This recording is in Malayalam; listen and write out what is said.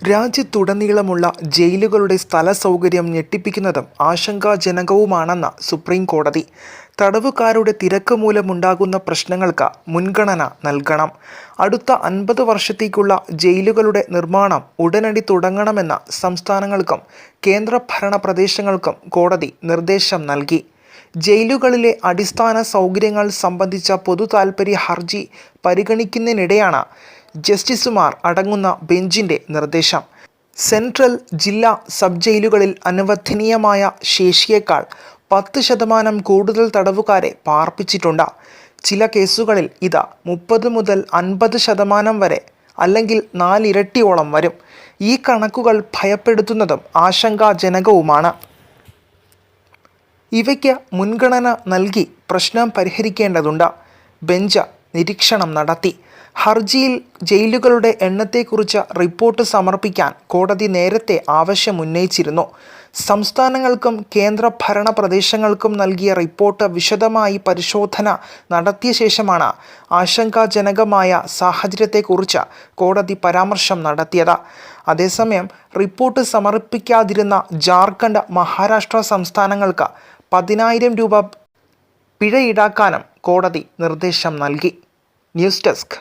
രാജ്യത്തുടനീളമുള്ള ജയിലുകളുടെ സ്ഥല സൗകര്യം ഞെട്ടിപ്പിക്കുന്നതും ആശങ്കാജനകവുമാണെന്ന് സുപ്രീം കോടതി തടവുകാരുടെ തിരക്ക് മൂലമുണ്ടാകുന്ന പ്രശ്നങ്ങൾക്ക് മുൻഗണന നൽകണം. അടുത്ത അൻപത് വർഷത്തേക്കുള്ള ജയിലുകളുടെ നിർമ്മാണം ഉടനടി തുടങ്ങണമെന്ന സംസ്ഥാനങ്ങൾക്കും കേന്ദ്രഭരണ പ്രദേശങ്ങൾക്കും കോടതി നിർദ്ദേശം നൽകി. ജയിലുകളിലെ അടിസ്ഥാന സൗകര്യങ്ങൾ സംബന്ധിച്ച പൊതു താൽപ്പര്യ ഹർജി പരിഗണിക്കുന്നതിനിടെയാണ് ജസ്റ്റിസുമാർ അടങ്ങുന്ന ബെഞ്ചിന്റെ നിർദ്ദേശം. സെൻട്രൽ ജില്ലാ സബ് ജയിലുകളിൽ അനുവദനീയമായ ശേഷിയേക്കാൾ പത്ത് ശതമാനം കൂടുതൽ തടവുകാരെ പാർപ്പിച്ചിട്ടുണ്ട്. ചില കേസുകളിൽ ഇത് മുപ്പത് മുതൽ അൻപത് ശതമാനം വരെ അല്ലെങ്കിൽ നാലിരട്ടിയോളം വരും. ഈ കണക്കുകൾ ഭയപ്പെടുത്തുന്നതും ആശങ്കാജനകവുമാണ്. ഇവയ്ക്ക് മുൻഗണന നൽകി പ്രശ്നം പരിഹരിക്കേണ്ടതുണ്ട്. ബെഞ്ച് നിരീക്ഷണം നടത്തി. ഹർജിയിൽ ജയിലുകളുടെ എണ്ണത്തെക്കുറിച്ച് റിപ്പോർട്ട് സമർപ്പിക്കാൻ കോടതി നേരത്തെ ആവശ്യമുന്നയിച്ചിരുന്നു. സംസ്ഥാനങ്ങൾക്കും കേന്ദ്രഭരണ പ്രദേശങ്ങൾക്കും നൽകിയ റിപ്പോർട്ട് വിശദമായി പരിശോധന നടത്തിയ ശേഷമാണ് ആശങ്കാജനകമായ സാഹചര്യത്തെക്കുറിച്ച് കോടതി പരാമർശം നടത്തിയത്. അതേസമയം റിപ്പോർട്ട് സമർപ്പിക്കാതിരുന്ന ജാർഖണ്ഡ് മഹാരാഷ്ട്ര സംസ്ഥാനങ്ങൾക്ക് പതിനായിരം രൂപ പിഴ ഈടാക്കാനും കോടതി നിർദ്ദേശം നൽകി. News desk.